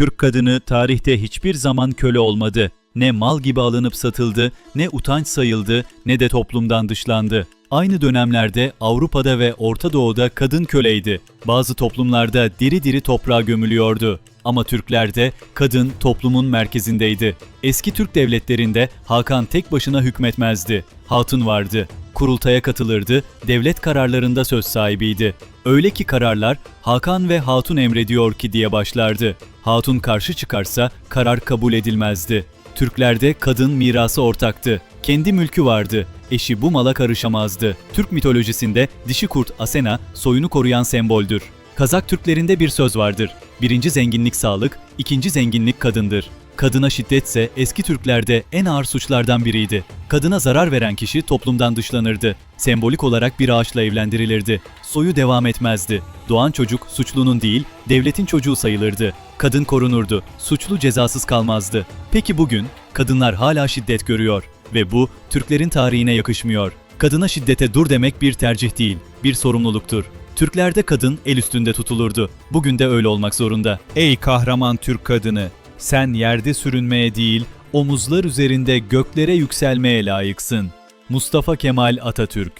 Türk kadını tarihte hiçbir zaman köle olmadı. Ne mal gibi alınıp satıldı, ne utanç sayıldı, ne de toplumdan dışlandı. Aynı dönemlerde Avrupa'da ve Orta Doğu'da kadın köleydi. Bazı toplumlarda diri diri toprağa gömülüyordu. Ama Türklerde kadın toplumun merkezindeydi. Eski Türk devletlerinde Hakan tek başına hükmetmezdi. Hatun vardı. Kurultaya katılırdı, devlet kararlarında söz sahibiydi. Öyle ki kararlar Hakan ve Hatun emrediyor ki diye başlardı. Hatun karşı çıkarsa karar kabul edilmezdi. Türklerde kadın mirası ortaktı. Kendi mülkü vardı. Eşi bu mala karışamazdı. Türk mitolojisinde dişi kurt Asena soyunu koruyan semboldür. Kazak Türklerinde bir söz vardır. Birinci zenginlik sağlık, ikinci zenginlik kadındır. Kadına şiddetse eski Türklerde en ağır suçlardan biriydi. Kadına zarar veren kişi toplumdan dışlanırdı. Sembolik olarak bir ağaçla evlendirilirdi. Soyu devam etmezdi. Doğan çocuk suçlunun değil, devletin çocuğu sayılırdı. Kadın korunurdu. Suçlu cezasız kalmazdı. Peki bugün kadınlar hala şiddet görüyor ve bu Türklerin tarihine yakışmıyor. Kadına şiddete dur demek bir tercih değil, bir sorumluluktur. Türklerde kadın el üstünde tutulurdu. Bugün de öyle olmak zorunda. Ey kahraman Türk kadını! Sen yerde sürünmeye değil, omuzlar üzerinde göklere yükselmeye layıksın. Mustafa Kemal Atatürk